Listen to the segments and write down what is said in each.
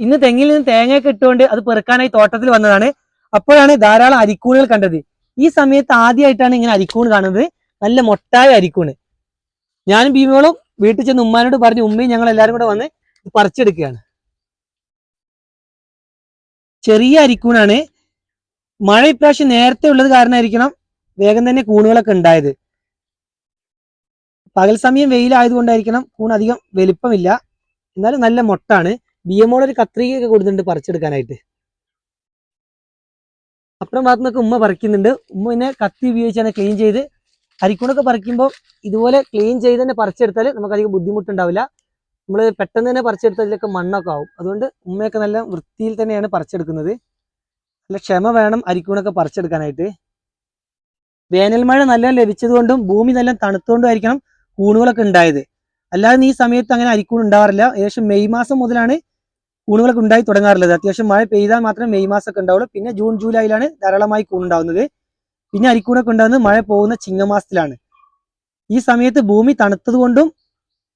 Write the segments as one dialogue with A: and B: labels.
A: ഇന്ന് തെങ്ങിൽ നിന്ന് തേങ്ങയൊക്കെ ഇട്ടുകൊണ്ട് അത് പെറുക്കാനായി തോട്ടത്തിൽ വന്നതാണ്. അപ്പോഴാണ് ധാരാളം അരിക്കൂണുകൾ കണ്ടത്. ഈ സമയത്ത് ആദ്യമായിട്ടാണ് ഇങ്ങനെ അരിക്കൂണ് കാണുന്നത്. നല്ല മൊട്ടായ അരിക്കൂണ്. ഞാനും ഭീമോളും വീട്ടിൽ ചെന്ന് ഉമ്മാനോട് പറഞ്ഞു ഉമ്മയും ഞങ്ങൾ എല്ലാവരും കൂടെ വന്ന് പറിച്ചെടുക്കുകയാണ്. ചെറിയ അരിക്കൂണാണ്. മഴ ഇപ്രാവശ്യം നേരത്തെ ഉള്ളത് കാരണമായിരിക്കണം വേഗം തന്നെ കൂണുകളൊക്കെ ഉണ്ടായത്. പകൽ സമയം വെയിലായതുകൊണ്ടായിരിക്കണം കൂൺ അധികം വലിപ്പമില്ല. എന്നാലും നല്ല മൊട്ടാണ്. ബി എം ഒരു കത്രികയൊക്കെ കൊടുത്തിട്ടുണ്ട് പറിച്ചെടുക്കാനായിട്ട്. അപ്പുറം ഭാഗത്തു നിന്നൊക്കെ ഉമ്മ പറിക്കുന്നുണ്ട്. ഉമ്മ പിന്നെ കത്തി ഉപയോഗിച്ചാണ് ക്ലീൻ ചെയ്ത് അരിക്കൂണൊക്കെ പറിക്കുമ്പോൾ ഇതുപോലെ ക്ലീൻ ചെയ്ത് തന്നെ പറിച്ചെടുത്താൽ നമുക്കധികം ബുദ്ധിമുട്ടുണ്ടാവില്ല. നമ്മൾ പെട്ടെന്ന് തന്നെ പറിച്ചെടുത്തതിലൊക്കെ മണ്ണൊക്കെ ആവും. അതുകൊണ്ട് ഉമ്മയൊക്കെ നല്ല വൃത്തിയിൽ തന്നെയാണ് പറിച്ചെടുക്കുന്നത്. നല്ല ക്ഷമ വേണം അരിക്കൂണൊക്കെ പറിച്ചെടുക്കാനായിട്ട്. വേനൽ മഴ നല്ല ലഭിച്ചതുകൊണ്ടും ഭൂമി നല്ല തണുത്തുകൊണ്ടുമായിരിക്കണം കൂണുകളൊക്കെ ഉണ്ടായത്. അല്ലാതെ ഈ സമയത്ത് അങ്ങനെ അരിക്കൂൺ ഉണ്ടാവാറില്ല. ഏകദേശം മെയ് മാസം മുതലാണ് കൂണുകളൊക്കെ ഉണ്ടായി തുടങ്ങാറുള്ളത്. അത്യാവശ്യം മഴ പെയ്താൽ മാത്രമേ മെയ് മാസമൊക്കെ ഉണ്ടാവുള്ളൂ. പിന്നെ ജൂൺ ജൂലൈയിലാണ് ധാരാളമായി കൂണുണ്ടാവുന്നത്. പിന്നെ അരിക്കൂണൊക്കെ ഉണ്ടാകുന്നത് മഴ പോകുന്ന ചിങ്ങമാസത്തിലാണ്. ഈ സമയത്ത് ഭൂമി തണുത്തതുകൊണ്ടും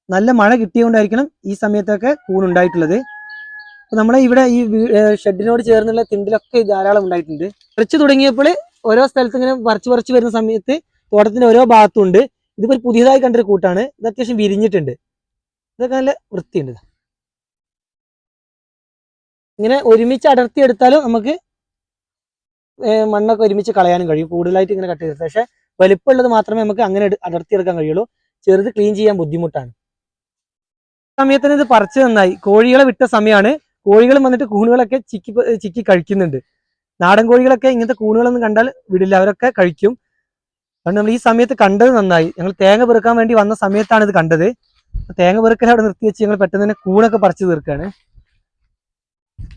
A: നല്ല മഴ കിട്ടിയതുകൊണ്ടായിരിക്കണം ഈ സമയത്തൊക്കെ കൂണുണ്ടായിട്ടുള്ളത്. അപ്പൊ നമ്മളെ ഇവിടെ ഈ ഷെഡിനോട് ചേർന്നുള്ള തിണ്ടിലൊക്കെ ധാരാളം ഉണ്ടായിട്ടുണ്ട്. പറിച്ചു തുടങ്ങിയപ്പോൾ ഓരോ സ്ഥലത്ത് ഇങ്ങനെ വറച്ചു വറച്ച് വരുന്ന സമയത്ത് തോട്ടത്തിന്റെ ഓരോ ഭാഗത്തും ഉണ്ട്. ഇതിപ്പോൾ പുതിയതായി കണ്ടൊരു കൂട്ടാണ്. ഇത് അത്യാവശ്യം വിരിഞ്ഞിട്ടുണ്ട്. ഇതൊക്കെ നല്ല വൃത്തിയുണ്ട്. ഇങ്ങനെ ഒരുമിച്ച് അടർത്തി എടുത്താലും നമുക്ക് മണ്ണൊക്കെ ഒരുമിച്ച് കളയാനും കഴിയും. കൂടുതലായിട്ട് ഇങ്ങനെ കട്ട് ചെയ്തെടുത്താൽ പക്ഷെ വലിപ്പമുള്ളത് മാത്രമേ നമുക്ക് അങ്ങനെ അടർത്തി എടുക്കാൻ കഴിയുള്ളൂ. ചെറുത് ക്ലീൻ ചെയ്യാൻ ബുദ്ധിമുട്ടാണ്. സമയത്തിന് ഇത് പറിച്ചു നന്നായി. കോഴികളെ വിട്ട സമയമാണ് കോഴികൾ വന്നിട്ട് കൂണുകളൊക്കെ ചിക്കി ചിക്കി കഴിക്കുന്നുണ്ട്. നാടൻ കോഴികളൊക്കെ ഇങ്ങനത്തെ കൂണുകളൊന്നും കണ്ടാൽ വിടില്ല. അവരൊക്കെ കഴിക്കും. അതുകൊണ്ട് നമ്മൾ ഈ സമയത്ത് കണ്ടത് നന്നായി. ഞങ്ങൾ തേങ്ങ പെറുക്കാൻ വേണ്ടി വന്ന സമയത്താണ് ഇത് കണ്ടത്. തേങ്ങ പെറുക്കൽ അവിടെ നിർത്തി വെച്ച് ഞങ്ങൾ പെട്ടെന്ന് തന്നെ കൂണൊക്കെ പറിച്ചു തീർക്കുകയാണ്.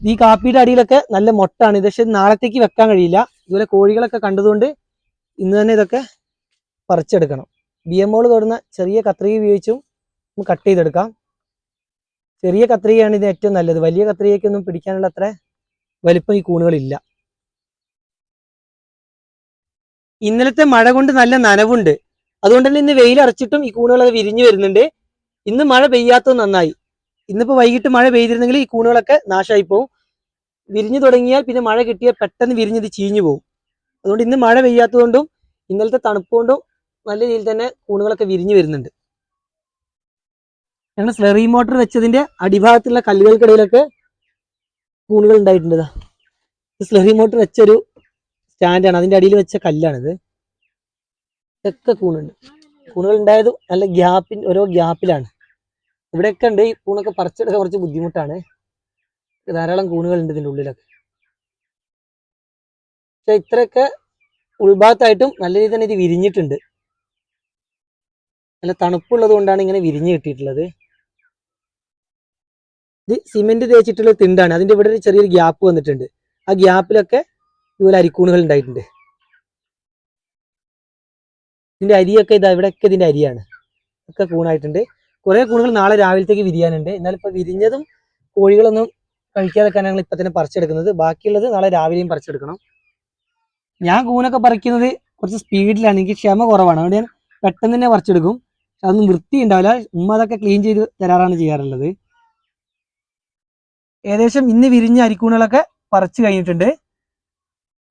A: ഈ കാപ്പിയുടെ അടിയിലൊക്കെ നല്ല മൊട്ടാണ്. ഇത് പക്ഷെ നാളത്തേക്ക് വെക്കാൻ കഴിയില്ല. ഇതുപോലെ കോഴികളൊക്കെ കണ്ടതുകൊണ്ട് ഇന്ന് തന്നെ ഇതൊക്കെ പറിച്ചെടുക്കണം. ബി എം ഓൾ തൊടുന്ന ചെറിയ കത്രിക ഉപയോഗിച്ചും നമുക്ക് കട്ട് ചെയ്തെടുക്കാം. ചെറിയ കത്രികയാണ് ഇത് ഏറ്റവും നല്ലത്. വലിയ കത്രികയ്ക്കൊന്നും പിടിക്കാനുള്ള അത്ര വലിപ്പം ഈ കൂണുകളില്ല. ഇന്നലത്തെ മഴ കൊണ്ട് നല്ല നനവുണ്ട്. അതുകൊണ്ട് തന്നെ ഇന്ന് വെയിൽ അരച്ചിട്ടും ഈ കൂണുകളൊക്കെ വിരിഞ്ഞു വരുന്നുണ്ട്. ഇന്ന് മഴ പെയ്യാത്തത് നന്നായി. ഇന്നിപ്പോ വൈകിട്ട് മഴ പെയ്തിരുന്നെങ്കിൽ ഈ കൂണുകളൊക്കെ നാശമായി പോകും വിരിഞ്ഞു തുടങ്ങിയാൽ പിന്നെ മഴ കിട്ടിയാൽ പെട്ടെന്ന് വിരിഞ്ഞത് ചീഞ്ഞു പോകും അതുകൊണ്ട് ഇന്ന് മഴ പെയ്യാത്തതുകൊണ്ടും ഇന്നലത്തെ തണുപ്പ് കൊണ്ടും നല്ല രീതിയിൽ തന്നെ കൂണുകളൊക്കെ വിരിഞ്ഞു വരുന്നുണ്ട്. ഞങ്ങൾ സ്ലെറി മോട്ടർ വെച്ചതിന്റെ അടിഭാഗത്തുള്ള കല്ലുകൾക്കിടയിലൊക്കെ കൂണുകൾ ഉണ്ടായിട്ടുണ്ട് സ്ലെറി മോട്ടർ വെച്ചൊരു സ്റ്റാൻഡാണ്. അതിന്റെ അടിയിൽ വെച്ച കല്ലാണിത്. ഇതൊക്കെ കൂണുണ്ട്. കൂണുകൾ ഉണ്ടായത് നല്ല ഗ്യാപ്പിൻ ഓരോ ഗ്യാപ്പിലാണ്. ഇവിടെയൊക്കെ ഉണ്ട്. ഈ കൂണൊക്കെ പറിച്ചെടുക്കാൻ കുറച്ച് ബുദ്ധിമുട്ടാണ്. ധാരാളം കൂണുകൾ ഉണ്ട് ഇതിന്റെ ഉള്ളിലൊക്കെ. പക്ഷെ ഇത്രയൊക്കെ ഉൾഭാഗത്തായിട്ടും നല്ല രീതിയിൽ തന്നെ ഇത് വിരിഞ്ഞിട്ടുണ്ട്. നല്ല തണുപ്പുള്ളത് കൊണ്ടാണ് ഇങ്ങനെ വിരിഞ്ഞ് കിട്ടിയിട്ടുള്ളത്. ഇത് സിമെന്റ് തേച്ചിട്ടുള്ള തിണ്ടാണ്. അതിന്റെ ഇവിടെ ഒരു ചെറിയൊരു ഗ്യാപ്പ് വന്നിട്ടുണ്ട്. ആ ഗ്യാപ്പിലൊക്കെ ഇതുപോലെ അരിക്കൂണുകൾ ഉണ്ടായിട്ടുണ്ട്. ഇതിന്റെ അരിയൊക്കെ ഇതാ ഇവിടെയൊക്കെ ഇതിന്റെ അരിയാണ്. ഒക്കെ കൂണായിട്ടുണ്ട്. കുറെ കൂണുകൾ നാളെ രാവിലത്തേക്ക് വിരിയാനുണ്ട്. എന്നാലും ഇപ്പൊ വിരിഞ്ഞതും കോഴികളൊന്നും കഴിക്കാതെക്കാണ് ഞങ്ങൾ ഇപ്പൊ തന്നെ പറിച്ചെടുക്കുന്നത്. ബാക്കിയുള്ളത് നാളെ രാവിലെയും പറിച്ചെടുക്കണം. ഞാൻ കൂനൊക്കെ പറിക്കുന്നത് കുറച്ച് സ്പീഡിലാണ്. എനിക്ക് ക്ഷമ കുറവാണ്. അതുകൊണ്ട് ഞാൻ പെട്ടെന്ന് തന്നെ പറിച്ചെടുക്കും. അതൊന്നും വൃത്തി ഉണ്ടാവില്ല ഉമ്മ അതൊക്കെ ക്ലീൻ ചെയ്ത് തരാറാണ് ചെയ്യാറുള്ളത്. ഏകദേശം ഇന്ന് വിരിഞ്ഞ അരിക്കൂണുകളൊക്കെ പറിച്ചു കഴിഞ്ഞിട്ടുണ്ട്.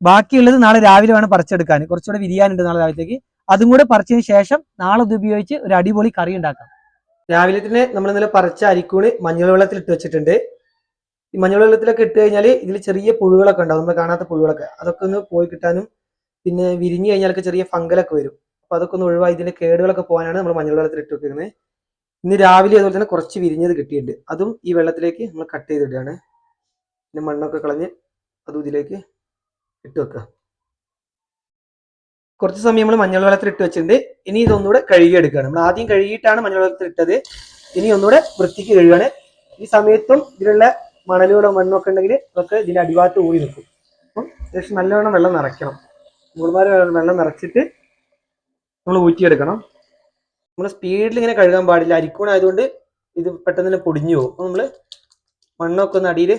A: ബാക്കിയുള്ളത് നാളെ രാവിലെ വേണം പറിച്ചെടുക്കാൻ. കുറച്ചുകൂടെ വിരിയാനുണ്ട് നാളെ രാവിലത്തേക്ക്. അതും കൂടെ പറിച്ചതിന് ശേഷം നാളെ ഇത് ഉപയോഗിച്ച് ഒരു അടിപൊളി കറി ഉണ്ടാക്കാം. രാവിലെ തന്നെ നമ്മൾ ഇന്നലെ പറിച്ച അരിക്കൂണ് മഞ്ഞൾ വെള്ളത്തിൽ ഇട്ട് വെച്ചിട്ടുണ്ട്. ഈ മഞ്ഞൾ വെള്ളത്തിലൊക്കെ ഇട്ട് കഴിഞ്ഞാൽ ഇതിൽ ചെറിയ പുഴുകളൊക്കെ ഉണ്ടാവും. നമ്മൾ കാണാത്ത പുഴുകളൊക്കെ. അതൊക്കെ ഒന്ന് പോയി കിട്ടാനും പിന്നെ വിരിഞ്ഞു കഴിഞ്ഞാലൊക്കെ ചെറിയ ഫംഗലൊക്കെ വരും. അപ്പൊ അതൊക്കെ ഒന്ന് ഒഴിവായി ഇതിന്റെ കേടുകളൊക്കെ പോകാനാണ് നമ്മൾ മഞ്ഞൾ വെള്ളത്തിൽ ഇട്ട് വെക്കുന്നത്. ഇന്ന് രാവിലെ അതുപോലെ തന്നെ കുറച്ച് വിരിഞ്ഞത് കിട്ടിയിട്ടുണ്ട്. അതും ഈ വെള്ളത്തിലേക്ക് നമ്മൾ കട്ട് ചെയ്തിടുകയാണ് പിന്നെ മണ്ണൊക്കെ കളഞ്ഞ് അതും ഇതിലേക്ക് ഇട്ട് വെക്കുക. കുറച്ച് സമയം നമ്മൾ മഞ്ഞൾ വെള്ളത്തിൽ ഇട്ട് വെച്ചിട്ടുണ്ട്. ഇനി ഇതൊന്നുകൂടെ കഴുകിയെടുക്കുകയാണ്. നമ്മൾ ആദ്യം കഴുകിയിട്ടാണ് മഞ്ഞൾ വെള്ളത്തിൽ ഇട്ടത്. ഇനി ഒന്നുകൂടെ വൃത്തിക്ക് കഴുകുകയാണ്. ഈ സമയത്തും ഇതിലുള്ള മണലുകളോ മണ്ണോ ഒക്കെ ഉണ്ടെങ്കിൽ നമുക്ക് ഇതിന്റെ അടിഭാഗത്ത് ഊറി നിൽക്കും അപ്പം ഏകദേശം നല്ലവണ്ണം വെള്ളം നിറയ്ക്കണം. മുഴുമാര് വെള്ളം നിറച്ചിട്ട് നമ്മൾ ഊറ്റിയെടുക്കണം. നമ്മൾ സ്പീഡിൽ ഇങ്ങനെ കഴുകാൻ പാടില്ല. അരിക്കൂണായതുകൊണ്ട് ഇത് പെട്ടെന്ന് തന്നെ പൊടിഞ്ഞു പോകും. അപ്പം നമ്മൾ മണ്ണൊക്കെ ഒന്ന് അടിയിൽ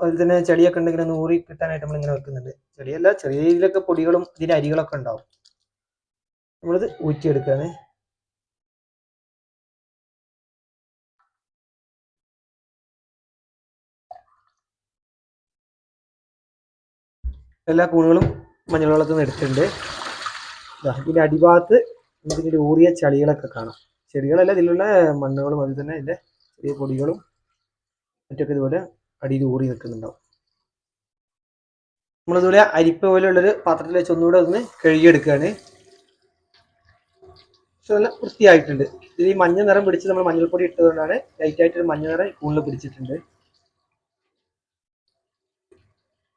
A: അതിൽ തന്നെ ചെടിയൊക്കെ ഉണ്ടെങ്കിൽ ഒന്ന് ഊറി കിട്ടാനായിട്ട് നമ്മളിങ്ങനെ വെക്കുന്നുണ്ട്. ചെളിയല്ല ചെറിയ രീതിയിലൊക്കെ പൊടികളും ഇതിന്റെ അരികളൊക്കെ ഉണ്ടാവും. നമ്മളിത് ഊറ്റിയെടുക്കുകയാണ്. എല്ലാ കൂണുകളും മഞ്ഞൾ വെള്ളത്തിൽ നിന്ന് എടുത്തിട്ടുണ്ട്. ഇതിന്റെ അടിഭാഗത്ത് നമുക്ക് ഇതിന്റെ ഊറിയ ചളികളൊക്കെ കാണാം. ചെടികളല്ല ഇതിലുള്ള മണ്ണുകളും അതിൽ തന്നെ ഇതിന്റെ ചെറിയ പൊടികളും മറ്റൊക്കെ ഇതുപോലെ അടിയിൽ ഊറി നിൽക്കുന്നുണ്ടാവും. നമ്മളിതുപോലെ അരിപ്പ പോലെയുള്ളൊരു പാത്രത്തിൽ വെച്ച് ഒന്നുകൂടെ ഒന്ന് കഴുകിയെടുക്കുകയാണ്. പക്ഷെ നല്ല വൃത്തിയായിട്ടുണ്ട്. ഇത് ഈ മഞ്ഞ നിറം പിടിച്ച് നമ്മൾ മഞ്ഞൾപ്പൊടി ഇട്ടതുകൊണ്ടാണ് ലൈറ്റ് ആയിട്ടൊരു മഞ്ഞ നിറം കൂണിൽ പിടിച്ചിട്ടുണ്ട്.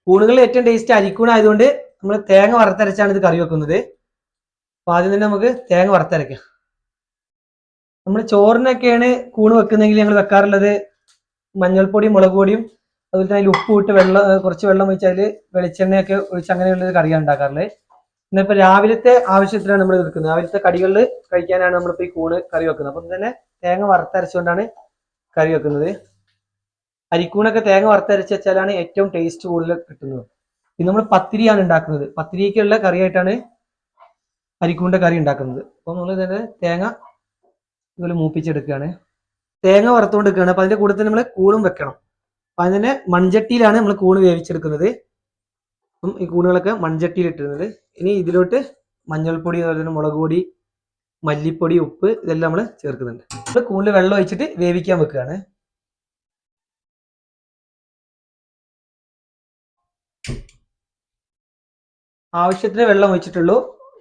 A: കൂണുകളിൽ ഏറ്റവും ടേസ്റ്റ് അരിക്കൂണായതുകൊണ്ട് നമ്മൾ തേങ്ങ വറുത്തരച്ചാണ് ഇത് കറി വെക്കുന്നത്. അപ്പൊ ആദ്യം തന്നെ നമുക്ക് തേങ്ങ വറുത്തരയ്ക്കാം നമ്മൾ ചോറിനൊക്കെയാണ് കൂണ് വെക്കുന്നതെങ്കിൽ ഞങ്ങൾ വെക്കാറുള്ളത് മഞ്ഞൾപ്പൊടിയും മുളക് പൊടിയും അതുപോലെ തന്നെ അതിൽ ഉപ്പ് ഇട്ട് വെള്ളം കുറച്ച് വെള്ളം ഒഴിച്ച് അതിൽ വെളിച്ചെണ്ണയൊക്കെ ഒഴിച്ച് അങ്ങനെയുള്ള ഒരു കറിയാണ് ഉണ്ടാക്കാറുള്ളത്. ഇന്നിപ്പോ രാവിലത്തെ ആവശ്യത്തിനാണ് നമ്മൾ വെക്കുന്നത്. രാവിലത്തെ കടികളിൽ കഴിക്കാനാണ് നമ്മളിപ്പോ ഈ കൂണ് കറി വെക്കുന്നത്. അപ്പം തന്നെ തേങ്ങ വറുത്തരച്ചുകൊണ്ടാണ് കറി വെക്കുന്നത്. അരിക്കൂണൊക്കെ തേങ്ങ വറുത്തരച്ച് വെച്ചാലാണ് ഏറ്റവും ടേസ്റ്റ് കൂടുതൽ കിട്ടുന്നത്. ഇത് നമ്മൾ പത്തിരിയാണ് ഉണ്ടാക്കുന്നത്. പത്തിരിക്കുള്ള കറിയായിട്ടാണ് അരിക്കൂണിന്റെ കറി ഉണ്ടാക്കുന്നത്. അപ്പം നമ്മൾ തന്നെ തേങ്ങ ഇതുപോലെ മൂപ്പിച്ചെടുക്കുകയാണ്. തേങ്ങ വറുത്തുകൊണ്ടിരിക്കുകയാണ്. അപ്പൊ അതിന്റെ കൂടെ തന്നെ നമ്മൾ കൂണും വെക്കണം. അപ്പൊ അതിന് മൺചട്ടിയിലാണ് നമ്മൾ കൂണ് വേവിച്ചെടുക്കുന്നത്. അപ്പം ഈ കൂണുകളൊക്കെ മൺചട്ടിയിൽ ഇട്ടിരുന്നത്. ഇനി ഇതിലോട്ട് മഞ്ഞൾപ്പൊടി അതുപോലെ തന്നെ മുളക് പൊടി മല്ലിപ്പൊടി ഉപ്പ് ഇതെല്ലാം നമ്മൾ ചേർക്കുന്നുണ്ട്. നമ്മൾ കൂണിൽ വെള്ളം ഒഴിച്ചിട്ട് വേവിക്കാൻ വെക്കുകയാണ്. ആവശ്യത്തിന് വെള്ളം ഒഴിച്ചിട്ടുള്ളൂ.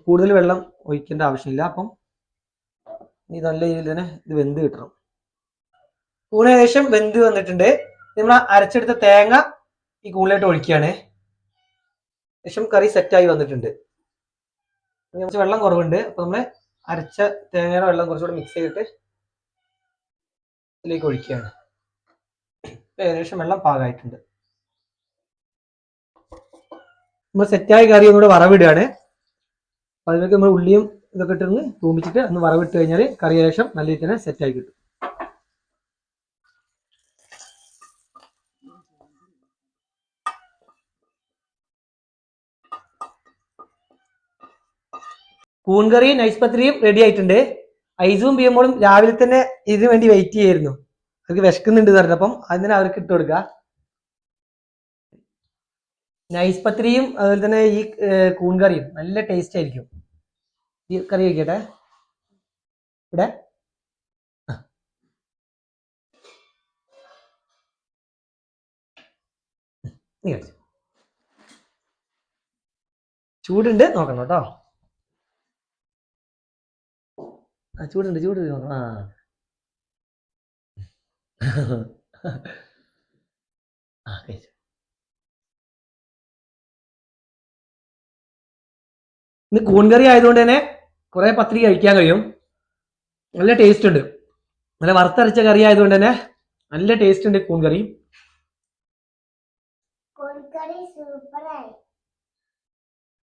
A: കൂടുതൽ വെള്ളം ഒഴിക്കേണ്ട ആവശ്യമില്ല. അപ്പം ഈ നല്ല രീതിയിൽ തന്നെ ഇത് വെന്ത് കിട്ടണം. കൂണ് ഏകദേശം വെന്ത് വന്നിട്ടുണ്ട്. നമ്മൾ അരച്ചെടുത്ത തേങ്ങ ഈ കൂണിലോട്ട് ഒഴിക്കുകയാണ്. ഏകദേശം കറി സെറ്റായി വന്നിട്ടുണ്ട്. കുറച്ച് വെള്ളം കുറവുണ്ട്. അപ്പൊ നമ്മൾ അരച്ച തേങ്ങയുടെ വെള്ളം കുറച്ചുകൂടെ മിക്സ് ചെയ്തിട്ട് ഇതിലേക്ക് ഒഴിക്കുകയാണ്. ഏകദേശം വെള്ളം പാകമായിട്ടുണ്ട് നമ്മൾ സെറ്റായ കറി ഒന്നുകൂടെ വറവിടുകയാണ്. അപ്പൊ അതിലേക്ക് നമ്മൾ ഉള്ളിയും ഇതൊക്കെ ഇട്ടൊന്ന് തൂമിച്ചിട്ട് ഒന്ന് വറവിട്ട് കഴിഞ്ഞാൽ കറി ഏകദേശം നല്ല രീതിയിൽ തന്നെ സെറ്റായി കിട്ടും. കൂൺകറിയും നൈസ് പത്രിയും റെഡി ആയിട്ടുണ്ട്. ഐസും പിയുമ്പോഴും രാവിലെ തന്നെ ഇതിനു വേണ്ടി വെയിറ്റ് ചെയ്യായിരുന്നു. അവർക്ക് വിശക്കുന്നുണ്ട് പറഞ്ഞപ്പം അതിന് അവർക്ക് ഇട്ട് കൊടുക്കുക. നൈസ് അതുപോലെ തന്നെ ഈ കൂൺകറിയും നല്ല ടേസ്റ്റ് ആയിരിക്കും. ഈ കറി വയ്ക്കട്ടെ ഇവിടെ. ചൂടുണ്ട് നോക്കണം കേട്ടോ. ആ ചൂടുണ്ട് ചൂട് ആ. ആ ഇന്ന് കൂൺകറി ആയതുകൊണ്ട് തന്നെ കുറെ പത്രിക കഴിക്കാൻ കഴിയും. നല്ല ടേസ്റ്റ് ഉണ്ട്. നല്ല വറുത്തരച്ച കറി ആയതുകൊണ്ട് തന്നെ നല്ല ടേസ്റ്റ് ഉണ്ട് കൂൺകറി